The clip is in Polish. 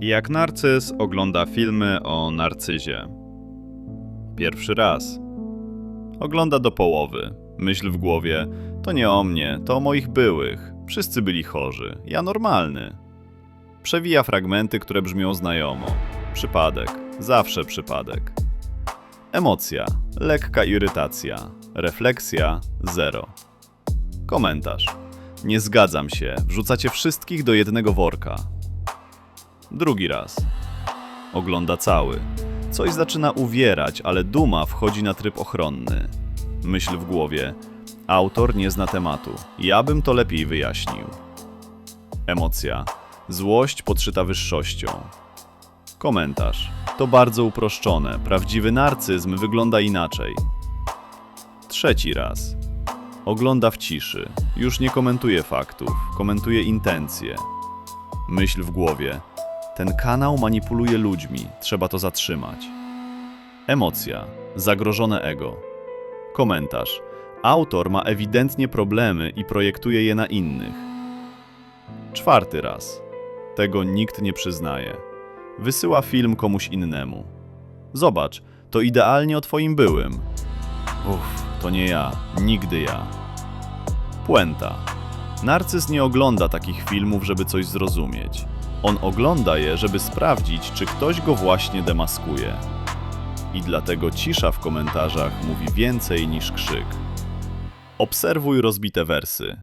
Jak narcyz ogląda filmy o narcyzie. Pierwszy raz. Ogląda do połowy. Myśl w głowie: to nie o mnie, to o moich byłych. Wszyscy byli chorzy. Ja normalny. Przewija fragmenty, które brzmią znajomo. Przypadek. Zawsze przypadek. Emocja. Lekka irytacja. Refleksja. Zero. Komentarz. Nie zgadzam się. Wrzucacie wszystkich do jednego worka. Drugi raz. Ogląda cały. Coś zaczyna uwierać, ale duma wchodzi na tryb ochronny. Myśl w głowie. Autor nie zna tematu. Ja bym to lepiej wyjaśnił. Emocja. Złość podszyta wyższością. Komentarz. To bardzo uproszczone. Prawdziwy narcyzm wygląda inaczej. Trzeci raz. Ogląda w ciszy. Już nie komentuje faktów, komentuje intencje. Myśl w głowie. Ten kanał manipuluje ludźmi, trzeba to zatrzymać. Emocja. Zagrożone ego. Komentarz. Autor ma ewidentnie problemy i projektuje je na innych. Czwarty raz. Tego nikt nie przyznaje. Wysyła film komuś innemu. Zobacz, to idealnie o twoim byłym. Uff, to nie ja, nigdy ja. Puenta. Narcyz nie ogląda takich filmów, żeby coś zrozumieć. On ogląda je, żeby sprawdzić, czy ktoś go właśnie demaskuje. I dlatego cisza w komentarzach mówi więcej niż krzyk. Obserwuj rozbite wersy.